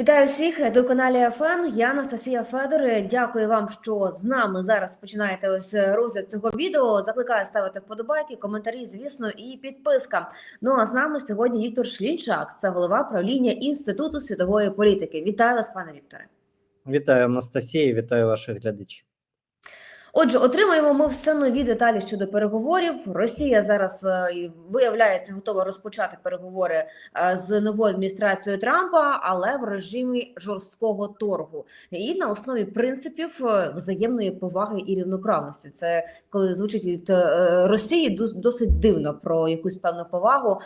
Вітаю всіх до каналі ФН. Я Анастасія Федор. Дякую вам, що з нами зараз починаєте ось розгляд цього відео. Закликаю ставити вподобайки, коментарі, звісно, і підписка. Ну а з нами сьогодні Віктор Шлінчак, це голова правління інституту світової політики. Вітаю вас, пане Вікторе. Вітаю Анастасія, вітаю ваших глядачів. Отже, отримаємо ми все нові деталі щодо переговорів. Росія зараз е, виявляється готова розпочати переговори е, з новою адміністрацією Трампа, але в режимі жорсткого торгу і на основі принципів е, взаємної поваги і рівноправності. Це коли звучить від Росії дос- досить дивно про якусь певну повагу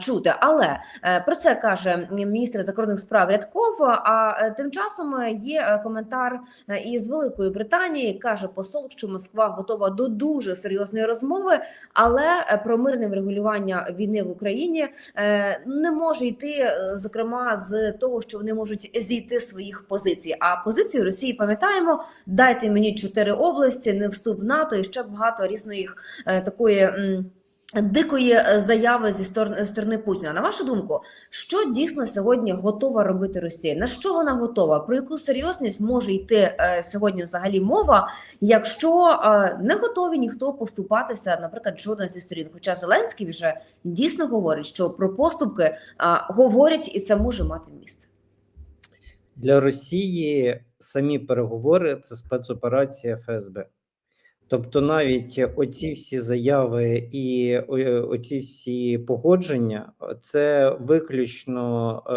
чути. Але про це каже міністр закордонних справ Рядков. А тим часом є коментар із Великої Британії каже посол, що Москва готова до дуже серйозної розмови, але е, про мирне врегулювання війни в Україні е, не може йти, е, зокрема з того, що вони можуть зійти своїх позицій. А позицію Росії пам'ятаємо: дайте мені чотири області, не вступ в НАТО і ще багато різної такої. Дикої е, заяви зі сторони, сторони Путіна. На вашу думку, що дійсно сьогодні готова робити Росія? На що вона готова? Про яку серйозність може йти е, сьогодні взагалі мова, якщо е, не готові ніхто поступатися, наприклад, жодна зі сторін? Хоча Зеленський вже дійсно говорить, що про поступки е, говорять, і це може мати місце. Для Росії самі переговори це спецоперація ФСБ. Тобто, навіть оці всі заяви і оці всі погодження це виключно е,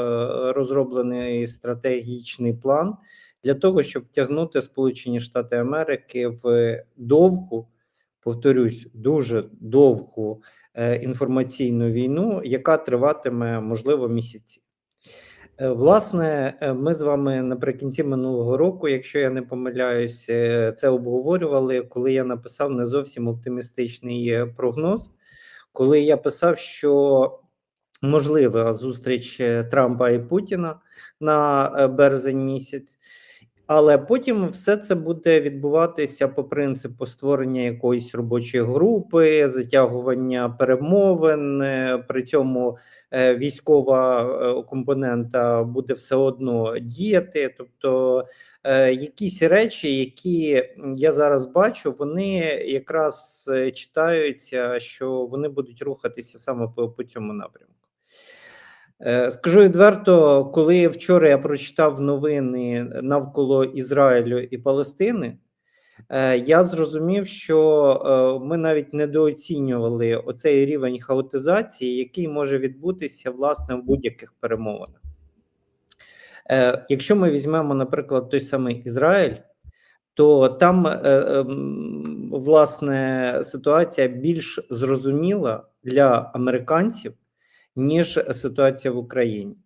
розроблений стратегічний план для того, щоб втягнути Сполучені Штати Америки в довгу, повторюсь, дуже довгу е, інформаційну війну, яка триватиме можливо місяці. Е, Власне, е, ми з вами наприкінці минулого року, якщо я не помиляюсь, е, це обговорювали, коли я написав не зовсім оптимістичний прогноз, коли я писав, що можлива зустріч Трампа і Путіна на березень місяць. Але потім все це буде відбуватися по принципу створення якоїсь робочої групи, затягування перемовин. е, При цьому е, військова е, компонента буде все одно діяти. Тобто якісь речі, які я зараз бачу, вони якраз читаються, що вони будуть рухатися саме по, по цьому напрямку. Е, Скажу відверто, коли вчора я прочитав новини навколо Ізраїлю і Палестини, е, я зрозумів, що е, ми навіть недооцінювали оцей рівень хаотизації, який може відбутися власне в будь-яких перемовинах. Якщо ми візьмемо, наприклад, той самий Ізраїль, то там власне ситуація більш зрозуміла для американців, ніж ситуація в Україні.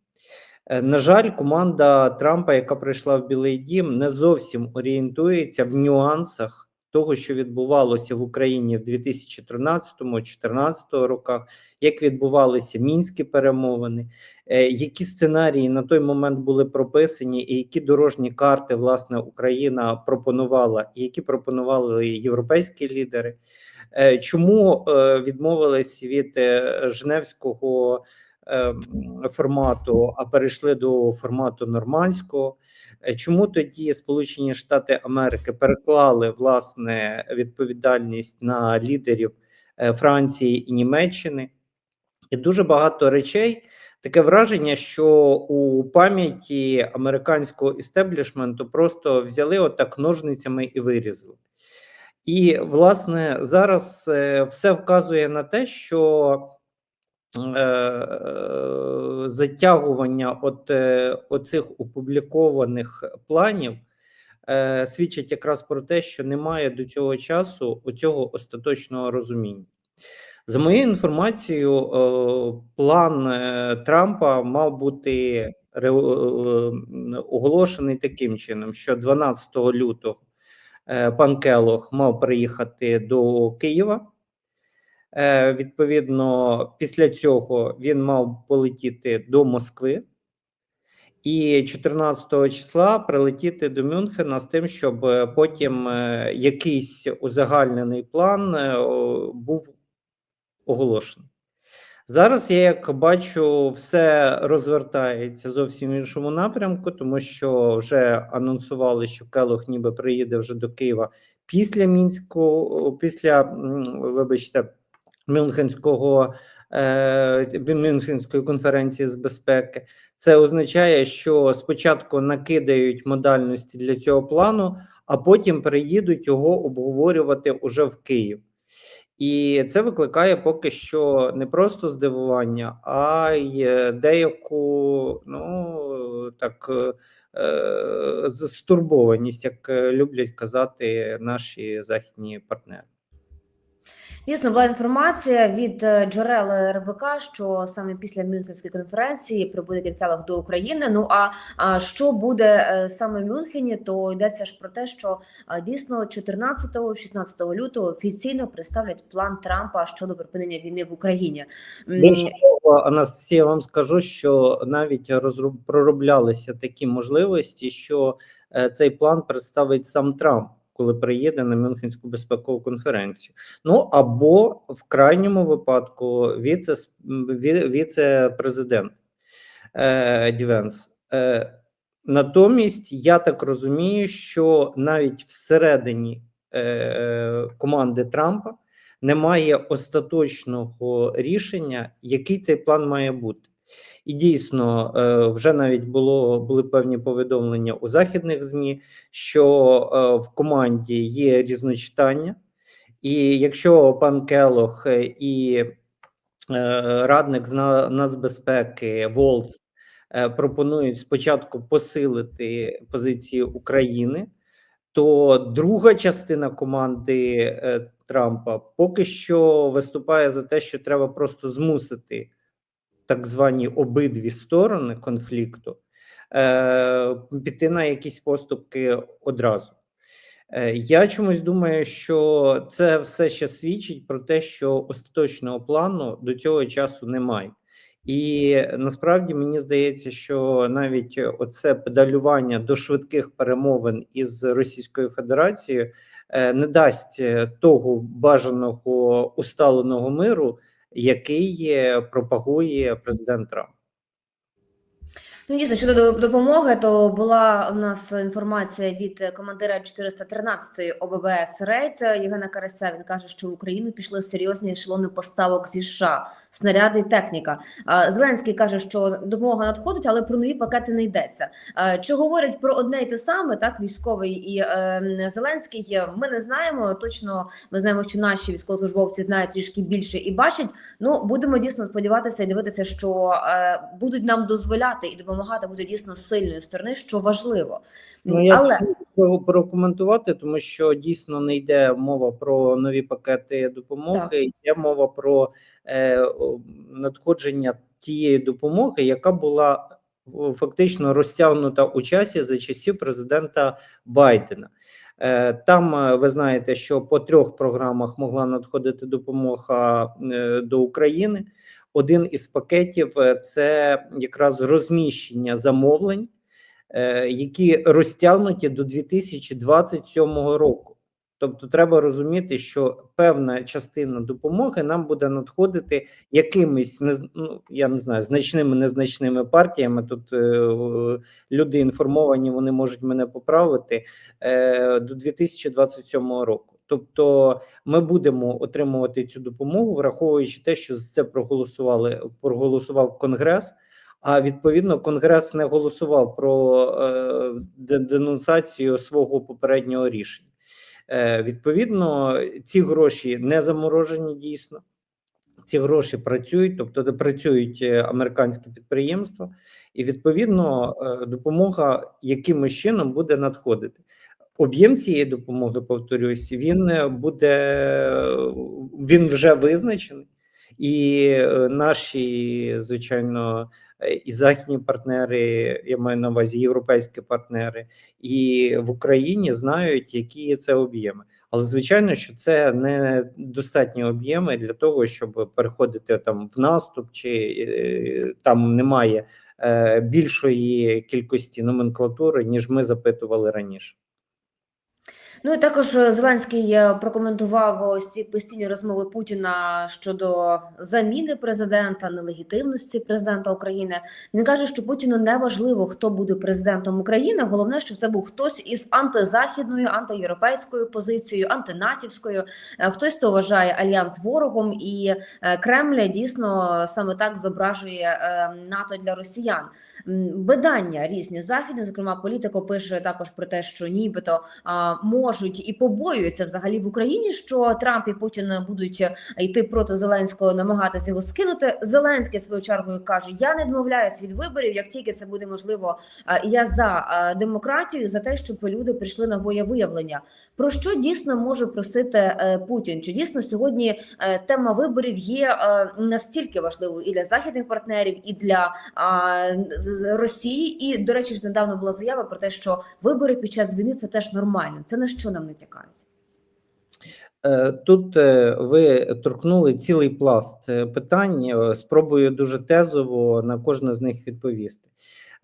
Е, На жаль, команда Трампа, яка прийшла в Білий Дім, не зовсім орієнтується в нюансах того, що відбувалося в Україні в 2013-2014 роках, як відбувалися мінські перемовини, е, які сценарії на той момент були прописані, і які дорожні карти власне Україна пропонувала, і які пропонували європейські лідери. Е, Чому е, відмовились від Женевського е, формату, а перейшли до формату нормандського? Е, Чому тоді Сполучені Штати Америки переклали власне відповідальність на лідерів е, Франції і Німеччини? І дуже багато речей. Таке враження, що у пам'яті американського істеблішменту просто взяли отак ножницями і вирізали. І, власне, зараз е, все вказує на те, що затягування от, е, оцих опублікованих планів е, свідчить якраз про те, що немає до цього часу оцього остаточного розуміння. За моєю інформацією, е, план е, Трампа мав бути е, оголошений таким чином, що 12 лютого е, пан Келох мав приїхати до Києва. Е, Відповідно, після цього він мав полетіти до Москви. І 14 числа прилетіти до Мюнхена з тим, щоб е, потім е, якийсь узагальнений план був оголошений. Зараз я як бачу, все розвертається зовсім в іншому напрямку, тому що вже анонсували, що Келох ніби приїде вже до Києва після мінську, після вибачте, Мюнхенського е, Мюнхенської конференції з безпеки. Це означає, що спочатку накидають модальності для цього плану, а потім приїдуть його обговорювати уже в Київ. І це викликає поки що не просто здивування, а й деяку, ну так е, стурбованість, як люблять казати наші західні партнери. Дійсно, була інформація від е, джерел РБК, що саме після Мюнхенської конференції прибуде Келлог до України. Ну а, що буде е, саме в Мюнхені, то йдеться ж про те, що дійсно 14-16 лютого офіційно представлять план Трампа щодо припинення війни в Україні. Більше того, Анастасія, вам скажу, що навіть пророблялися такі можливості, що е, цей план представить сам Трамп, коли приїде на Мюнхенську безпекову конференцію. Ну або в крайньому випадку віце, віце-президент е, Дівенс. Е, натомість, я так розумію, що навіть всередині е, команди Трампа немає остаточного рішення, який цей план має бути. І дійсно, е, вже навіть було були певні повідомлення у західних змі, що е, в команді є різночитання, і якщо пан Келох е, і радник з нацбезпеки Волц пропонують спочатку посилити позиції України, то друга частина команди е, Трампа поки що виступає за те, що треба просто змусити так звані обидві сторони конфлікту е, піти на якісь поступки одразу. Е, Я чомусь думаю, що це все ще свідчить про те, що остаточного плану до цього часу немає. І насправді мені здається, що навіть оце педалювання до швидких перемовин із Російською Федерацією е, не дасть того бажаного усталеного миру, який е, пропагує президент Трамп. Ну, дійсно, щодо допомоги, то була в нас інформація від командира 413-ї ОББС Рейд Євгена Карася. Він каже, що в Україну пішли серйозні ешелони поставок зі США, снаряди і техніка. Зеленський каже, що допомога надходить, але про нові пакети не йдеться. Чи говорять про одне й те саме, так військовий і е, Зеленський? Ми не знаємо. Точно ми знаємо, що наші військовослужбовці знають трішки більше і бачать. Ну будемо дійсно сподіватися і дивитися, що е, будуть нам дозволяти і допомагати буде дійсно з сильної сторони, що важливо. Ну, я Але цього прокоментувати, тому що дійсно не йде мова про нові пакети допомоги, йде мова про е, надходження тієї допомоги, яка була фактично розтягнута у часі за часів президента Байдена. Е, Там е, ви знаєте, що по трьох програмах могла надходити допомога е, до України. Один із пакетів це якраз розміщення замовлень які розтягнуті до 2027 року. Тобто, треба розуміти, що певна частина допомоги нам буде надходити якимись ну, я не знаю, значними незначними партіями. Тут е, люди інформовані, вони можуть мене поправити е, до 2027 року. Тобто, ми будемо отримувати цю допомогу, враховуючи те, що за це проголосували проголосував Конгрес. А відповідно, Конгрес не голосував про е, денонсацію свого попереднього рішення. Е, відповідно, ці гроші не заморожені дійсно. Ці гроші працюють, тобто де працюють е, американські підприємства, і відповідно е, допомога якимось чином буде надходити. Об'єм цієї допомоги, повторюсь, він е, буде він вже визначений, і наші, звичайно, і західні партнери, я маю на увазі європейські партнери, і в Україні знають, які це об'єми. Але звичайно, що це не достатні об'єми для того, щоб переходити там в наступ, чи е, там немає е, більшої кількості номенклатури, ніж ми запитували раніше. Ну і також е, Зеленський е, прокоментував ось ці постійні розмови Путіна щодо заміни президента, нелегітимності президента України. Він каже, що Путіну не важливо, хто буде президентом України. Головне, щоб це був хтось із антизахідною, антиєвропейською позицією, антинатівською. Е, Хтось хто вважає альянс ворогом, і Кремль дійсно саме так зображує НАТО для росіян. Видання різні західні, зокрема політико пише також про те, що нібито можуть і побоюються взагалі в Україні, що Трамп і Путін будуть е, йти проти Зеленського, намагатися його скинути. Зеленський свою чергою каже: Я не відмовляюсь від виборів. Як тільки це буде можливо, я за демократію, за те, щоб люди прийшли на воєвиявлення. Про що дійсно може просити е, Путін? Чи дійсно сьогодні е, тема виборів є е, настільки важливою і для західних партнерів, і для Росії? І до речі, ж недавно була заява про те, що вибори під час війни це теж нормально. Це на що нам не тякають? Е, Тут ви торкнули цілий пласт питань. Спробую дуже тезово на кожне з них відповісти.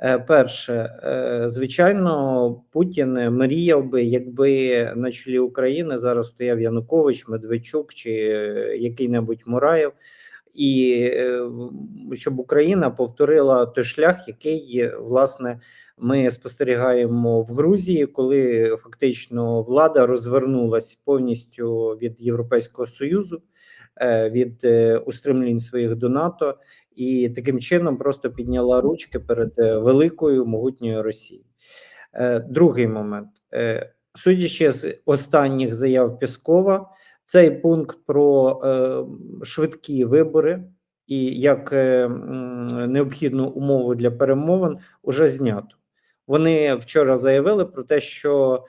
Е, Перше, е, звичайно, Путін мріяв би, якби на чолі України зараз стояв Янукович, Медведчук чи е, який-небудь Мураєв, і щоб Україна повторила той шлях, який власне ми спостерігаємо в Грузії, коли фактично влада розвернулась повністю від Європейського союзу, від устремлінь своїх до НАТО, і таким чином просто підняла ручки перед е, великою могутньою Росією. Е, Другий момент, Е, судячи з останніх заяв Піскова, цей пункт про швидкі вибори і як необхідну умову для перемовин уже знято. Вони вчора заявили про те, що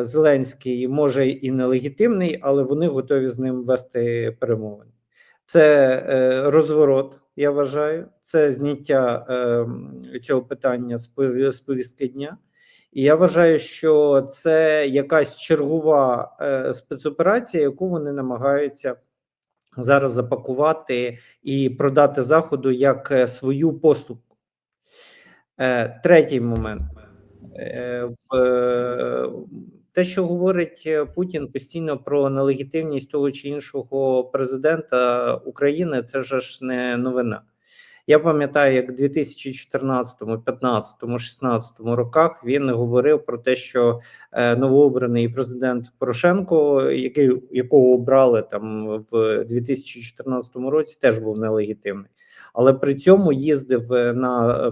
Зеленський може і нелегітимний, але вони готові з ним вести перемовини. Це е, розворот, я вважаю, це зняття е, цього питання з повістки дня. І я вважаю, що це якась чергова е, спецоперація, яку вони намагаються зараз запакувати і продати Заходу як свою поступку. Третій момент. Те, що говорить е, Путін постійно про нелегітимність того чи іншого президента України, це ж не новина. Я пам'ятаю, як в 2014, 2015, 2016 роках він говорив про те, що е, новообраний президент Порошенко, який якого обрали там в 2014 році, теж був нелегітимний. Але при цьому їздив е, на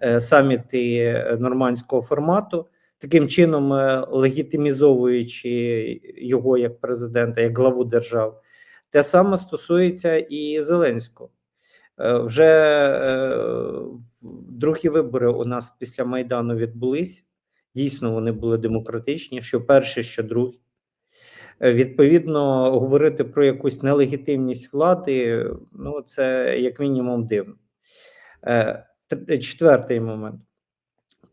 ем, саміти нормандського формату, таким чином е, легітимізовуючи його як президента, як главу держави. Те саме стосується і Зеленського. Е, Вже е, другі вибори у нас після Майдану відбулись. Дійсно, вони були демократичні, що перші, що другі. Е, Відповідно, говорити про якусь нелегітимність влади, ну це як мінімум дивно. Четвертий момент.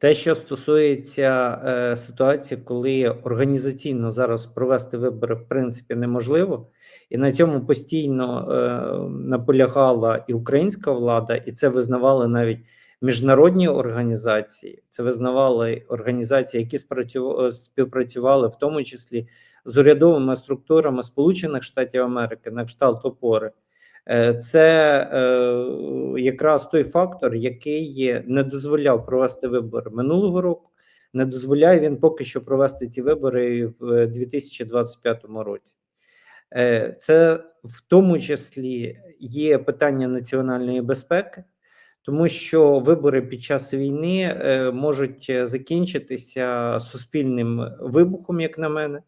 Те, що стосується е, ситуації, коли організаційно зараз провести вибори в принципі неможливо, і на цьому постійно е, наполягала і українська влада, і це визнавали навіть міжнародні організації, це визнавали організації, які спрацю- співпрацювали в тому числі з урядовими структурами Сполучених Штатів Америки на кшталт опори. Е, Це е, якраз той фактор, який не дозволяв провести вибори минулого року. Не дозволяє він поки що провести ці вибори в 2025 році. Е, Це в тому числі є питання національної безпеки, тому що вибори під час війни можуть закінчитися суспільним вибухом, як на мене,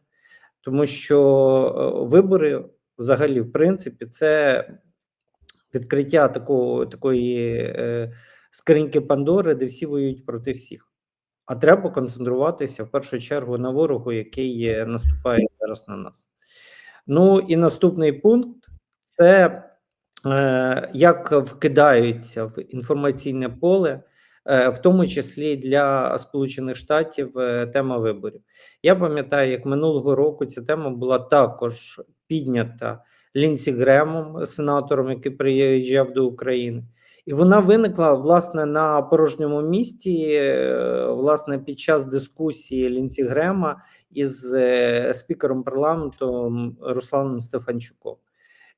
тому що вибори, взагалі, в принципі, це відкриття такого, такої е, скриньки Пандори, де всі воюють проти всіх. А треба концентруватися в першу чергу на ворогу, який е, наступає зараз на нас. Ну і наступний пункт це е, як вкидаються в інформаційне поле, е, в тому числі для Сполучених Штатів е, тема виборів. Я пам'ятаю, як минулого року ця тема була також піднята Лінсі Гремом, сенатором, який приїжджав до України. І вона виникла власне на порожньому місті, е, власне, під час дискусії Лінці Грема із е, спікером парламенту Русланом Стефанчуком.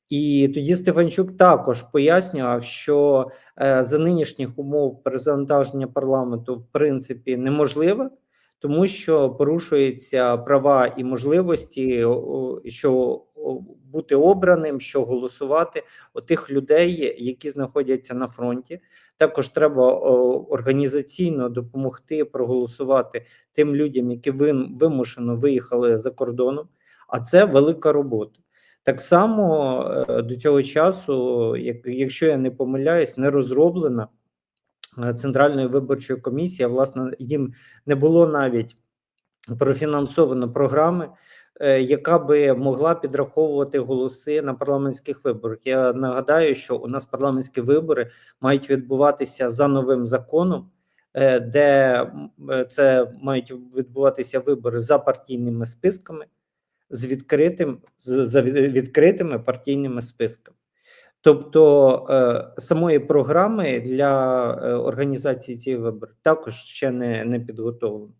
І тоді Стефанчук також пояснював, що е, за нинішніх умов перезавантаження парламенту в принципі неможливе, тому що порушуються права і можливості, що бути обраним, що голосувати у тих людей, які знаходяться на фронті. Також треба організаційно допомогти проголосувати тим людям, які вимушено виїхали за кордоном. А це велика робота. Так само е, до цього часу, якщо я не помиляюсь, не розроблена е, Центральною виборчою комісією, власне, їм не було навіть профінансовано програми, яка би могла підраховувати голоси на парламентських виборах. Я нагадаю, що у нас парламентські вибори мають відбуватися за новим законом, е, де е, це мають відбуватися вибори за партійними списками з відкритим за відкритими партійними списками. Тобто е, самої програми для е, організації цієї виборів також ще не, не підготовлено.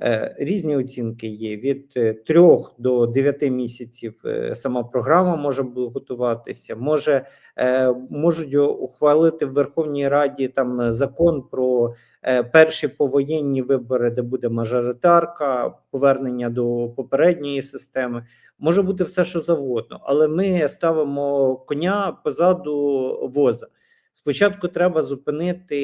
Е, різні оцінки є від 3 до 9 місяців. е, Сама програма може готуватися. Може е, можуть ухвалити в Верховній Раді там е, закон про е, перші повоєнні вибори, де буде мажоритарка, повернення до попередньої системи. Може бути все, що завгодно, але ми ставимо коня позаду воза. Спочатку треба зупинити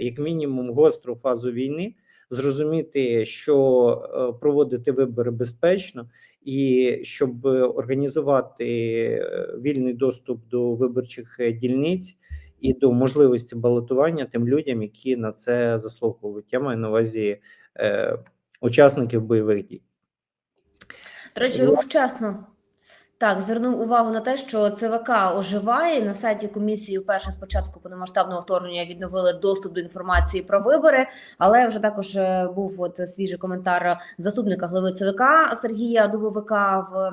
як мінімум гостру фазу війни, зрозуміти, що е, проводити вибори безпечно, і щоб організувати е, вільний доступ до виборчих е, дільниць і до можливості балотування тим людям, які на це заслуговують. Я маю на увазі е, учасників бойових дій. До речі, рух вчасно. Так, звернув увагу на те, що ЦВК оживає на сайті комісії. Вперше спочатку повномасштабного вторгнення відновили доступ до інформації про вибори. Але вже також е, був от свіжий коментар заступника глави ЦВК Сергія Дубовика в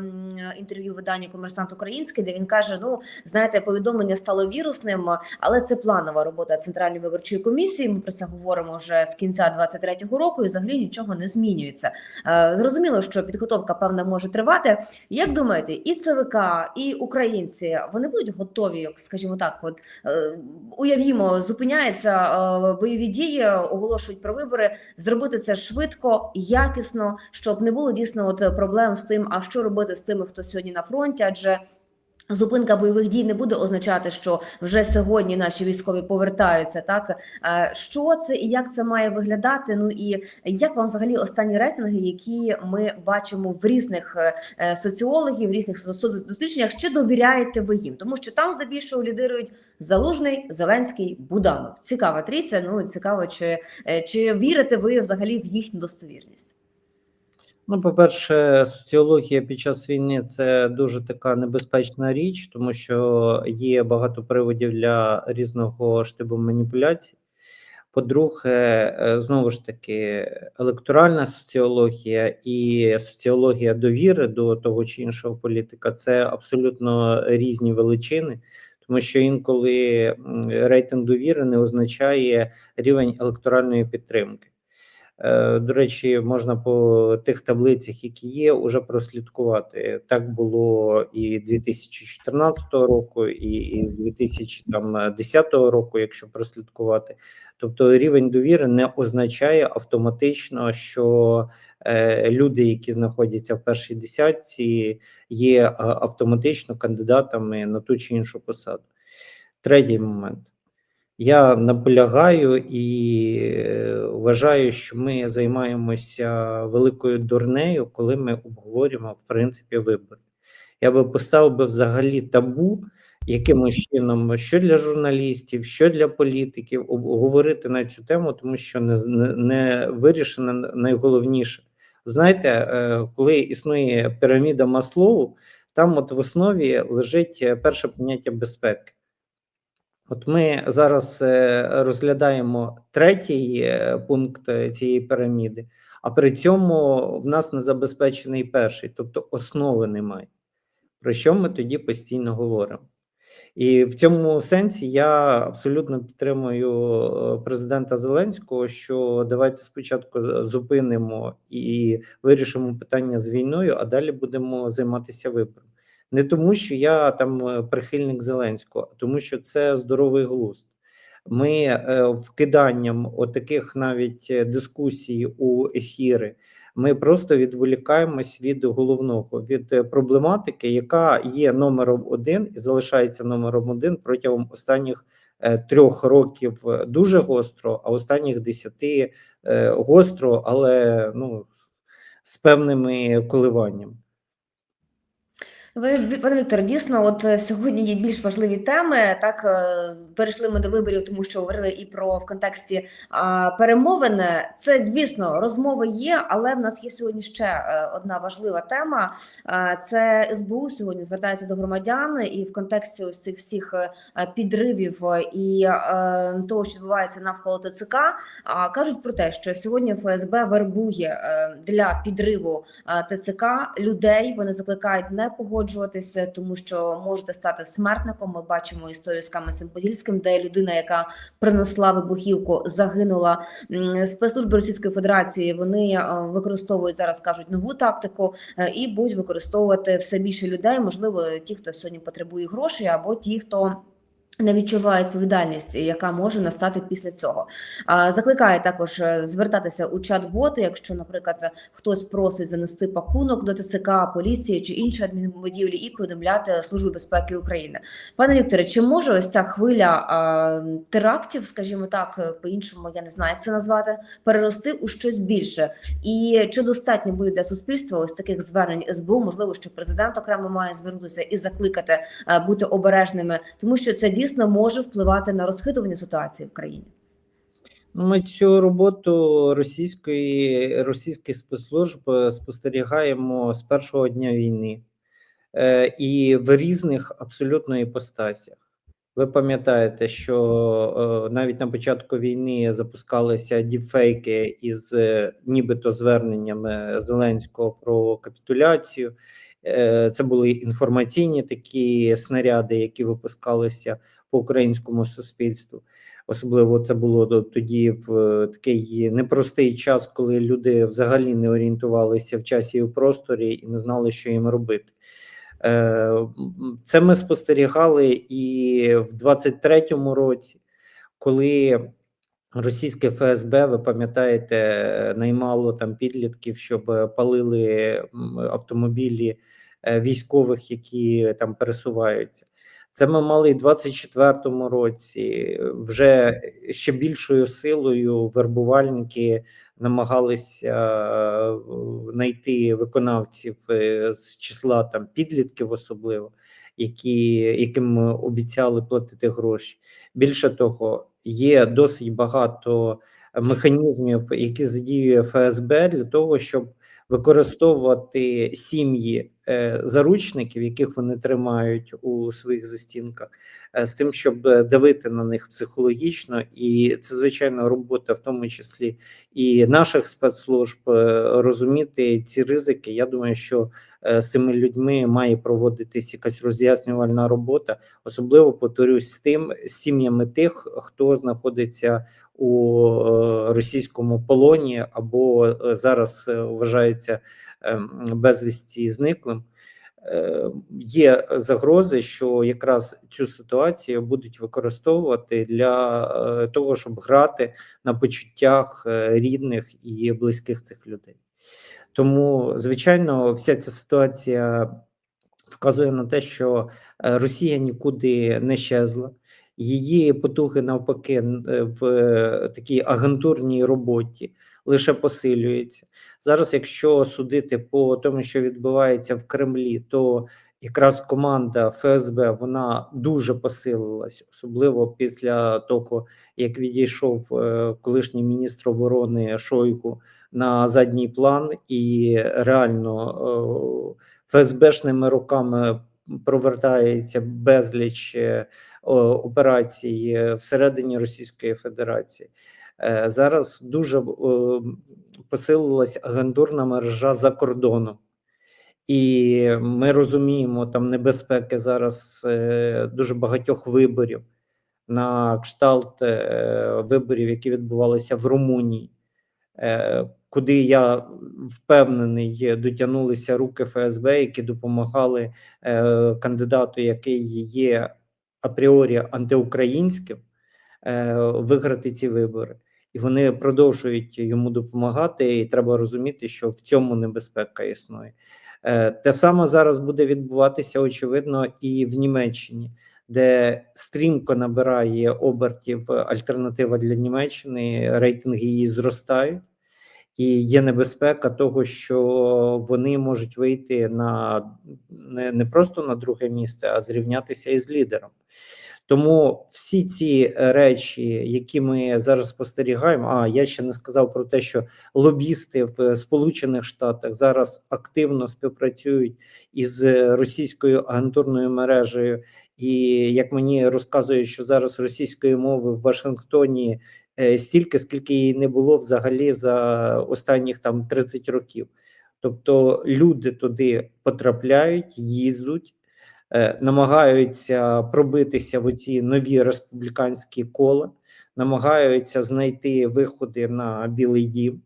інтерв'ю виданню Комерсант Український, де він каже: Ну знаєте, повідомлення стало вірусним, але це планова робота центральної виборчої комісії. Ми про це говоримо вже з кінця 23-го року, і взагалі нічого не змінюється. Е, Зрозуміло, що підготовка певна може тривати. Як думаєте, і ЦВК, і українці вони будуть готові, скажімо так, от е, уявімо, зупиняються е, бойові дії, оголошують про вибори, зробити це швидко, якісно, щоб не було дійсно от проблем з тим, а що робити з тими, хто сьогодні на фронті, адже. Зупинка бойових дій не буде означати, що вже сьогодні наші військові повертаються. Так Е, що це і як це має виглядати? Ну і як вам взагалі останні рейтинги, які ми бачимо в різних е, соціологів, в різних со- соцдослідженнях, чи довіряєте ви їм? Тому що там здебільшого лідирують Залужний, Зеленський, Буданов. Цікава трійця. Ну цікаво, чи, е, чи вірите ви взагалі в їхню достовірність? Ну, по-перше, соціологія під час війни це дуже така небезпечна річ, тому що є багато приводів для різного штибу маніпуляцій. По-друге, е, знову ж таки, електоральна соціологія і соціологія довіри до того чи іншого політика це абсолютно різні величини, тому що інколи рейтинг довіри не означає рівень електоральної підтримки. Е, До речі, можна по тих таблицях, які є, уже прослідкувати. Так було і 2014 року, і і 2010 року, якщо прослідкувати. Тобто рівень довіри не означає автоматично, що е, люди, які знаходяться в першій десятці, є а, автоматично кандидатами на ту чи іншу посаду. Третій момент. Я наполягаю і е, вважаю, що ми займаємося великою дурнею, коли ми обговорюємо в принципі вибори. Я би поставив би взагалі табу якимось чином, що для журналістів, що для політиків, обговорити на цю тему, тому що не, не, вирішено найголовніше. Знаєте, е, коли існує піраміда Маслоу, там от в основі лежить е, перше поняття безпеки. От ми зараз е, розглядаємо третій е, пункт е, цієї піраміди, а при цьому в нас не забезпечений перший, тобто основи немає. Про що ми тоді постійно говоримо? І в цьому сенсі я абсолютно підтримую президента Зеленського, що давайте спочатку зупинимо і вирішимо питання з війною, а далі будемо займатися вибором. Не тому, що я там е, прихильник Зеленського, а тому, що це здоровий глузд. Ми е, вкиданням отаких навіть е, дискусій у ефіри. Ми просто відволікаємось від головного від проблематики, яка є номером один і залишається номером один протягом останніх трьох років дуже гостро, а останніх десяти гостро, але ну з певними коливаннями. Ви, пане Віктор, дійсно, от е, сьогодні є більш важливі теми. Так е, перейшли ми до виборів, тому що говорили і про в контексті а, перемовини. Це звісно, розмови є, але в нас є сьогодні ще е, одна важлива тема. Це СБУ сьогодні звертається до громадян, і в контексті ось цих всіх підривів і е, того, що відбувається навколо ТЦК, а, кажуть про те, що сьогодні ФСБ вербує для підриву ТЦК людей. Вони закликають не погоджуватися, тому що можете стати смертником. Ми бачимо історію з Камесем Подільським, де людина, яка принесла вибухівку, загинула. Спецслужби Російської Федерації вони е, використовують зараз, кажуть нову тактику е, і будуть використовувати все більше людей. Можливо, ті, хто сьогодні потребує грошей, або ті, хто. Не відчуває відповідальність, яка може настати після цього. Закликає також е, звертатися у чат-боти, якщо, наприклад, хтось просить занести пакунок до ТЦК, поліції чи іншої адмінбудівлі, і повідомляти Службі безпеки України. Пане Вікторе, чи може ось ця хвиля терактів, скажімо так, е, по-іншому я не знаю, як це назвати, перерости у щось більше? І чи достатньо буде для суспільства ось таких звернень СБУ? Можливо, що президент окремо має звернутися і закликати е, бути обережними, тому що це дійсно може впливати на розхитування ситуації в країні. Ну, Ми цю роботу російської російських спецслужб е, спостерігаємо з першого дня війни е, і в різних абсолютно іпостасях. Ви пам'ятаєте, що е, навіть на початку війни запускалися діпфейки із е, нібито зверненнями Зеленського про капітуляцію. Е, Це були інформаційні такі снаряди, які випускалися по українському суспільству. Особливо це було тоді в е, такий непростий час, коли люди взагалі не орієнтувалися в часі і в просторі і не знали, що їм робити. Е, Це ми спостерігали і в 23-му році, коли російське ФСБ, ви пам'ятаєте, наймало там підлітків, щоб палили автомобілі е, військових, які там пересуваються. Це ми мали і в 24-му році. Вже ще більшою силою вербувальники намагалися е, знайти виконавців е, з числа там підлітків, особливо, які, яким обіцяли платити гроші. Більше того, є досить багато механізмів, які задіює ФСБ для того, щоб використовувати сім'ї е, заручників, яких вони тримають у своїх застінках, е, з тим, щоб е, давити на них психологічно, і це звичайно робота, в тому числі і наших спецслужб, е, розуміти ці ризики. Я думаю, що е, з цими людьми має проводитись якась роз'яснювальна робота, особливо повторюсь з тим з сім'ями тих, хто знаходиться у е, російському полоні або е, зараз е, вважається безвісті зниклим. Е, Є загрози, що якраз цю ситуацію будуть використовувати для е, того, щоб грати на почуттях е, рідних і близьких цих людей. Тому, звичайно, вся ця ситуація вказує на те, що Росія нікуди не щезла. Її потуги навпаки в такій агентурній роботі лише посилюються. Зараз, якщо судити по тому, що відбувається в Кремлі, то якраз команда ФСБ вона дуже посилилась, особливо після того, як відійшов е, колишній міністр оборони Шойгу на задній план, і реально е, ФСБшними руками провертається безліч е, операцій всередині Російської Федерації. Е, Зараз дуже е, посилилась агентурна мережа за кордоном. І ми розуміємо там небезпеки зараз е, дуже багатьох виборів на кшталт виборів, які відбувалися в Румунії, куди я впевнений, дотягнулися руки ФСБ, які допомагали кандидату, який є апріорі антиукраїнським, виграти ці вибори. І вони продовжують йому допомагати. І треба розуміти, що в цьому небезпека існує. Е, Те саме зараз буде відбуватися, очевидно, і в Німеччині, де стрімко набирає обертів альтернатива для Німеччини, рейтинги її зростають, і є небезпека того, що вони можуть вийти на не, не просто на друге місце, а зрівнятися із лідером. Тому всі ці е, речі, які ми зараз спостерігаємо, а я ще не сказав про те, що лобісти в Сполучених Штатах зараз активно співпрацюють із російською агентурною мережею, і як мені розказують, що зараз російської мови в Вашингтоні е, стільки, скільки її не було взагалі за останніх там 30 років. Тобто люди туди потрапляють, їздять, е, намагаються пробитися в оці нові республіканські кола, намагаються знайти виходи на Білий Дім.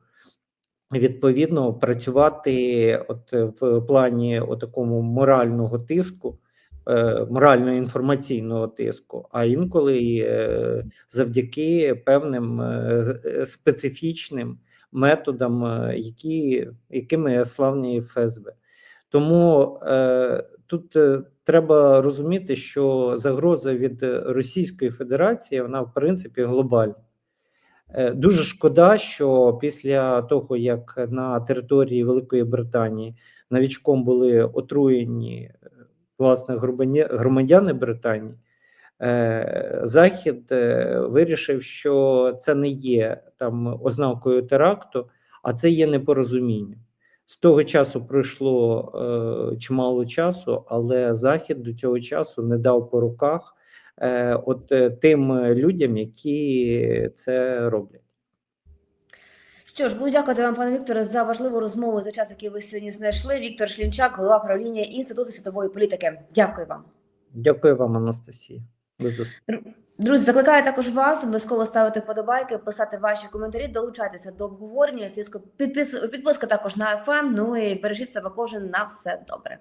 Відповідно, працювати от в плані такому морального тиску, е, морально-інформаційного тиску, а інколи е, завдяки певним е, е, специфічним методам, е, які, якими славні ФСБ. Тому е, тут е, треба розуміти, що загроза від Російської Федерації вона в принципі глобальна. Е, Дуже шкода, що після того, як на території Великої Британії новічком були отруєні е, власне громадяни Британії, е, Захід е, вирішив, що це не є там ознакою теракту, а це є непорозуміння. З того часу пройшло е, чимало часу, але Захід до цього часу не дав по руках е, от е, тим людям, які це роблять. Що ж, буду дякувати вам, пане Вікторе, за важливу розмову за час, який ви сьогодні знайшли. Віктор Шлінчак, голова правління Інституту світової політики. Дякую вам. Дякую вам, Анастасія. До зустрічі. Друзі, закликаю також вас обов'язково ставити вподобайки, писати ваші коментарі, долучайтеся до обговорення. Зв'язку підпис, підписка також на ФМ. Ну і бережіть себе кожен на все добре.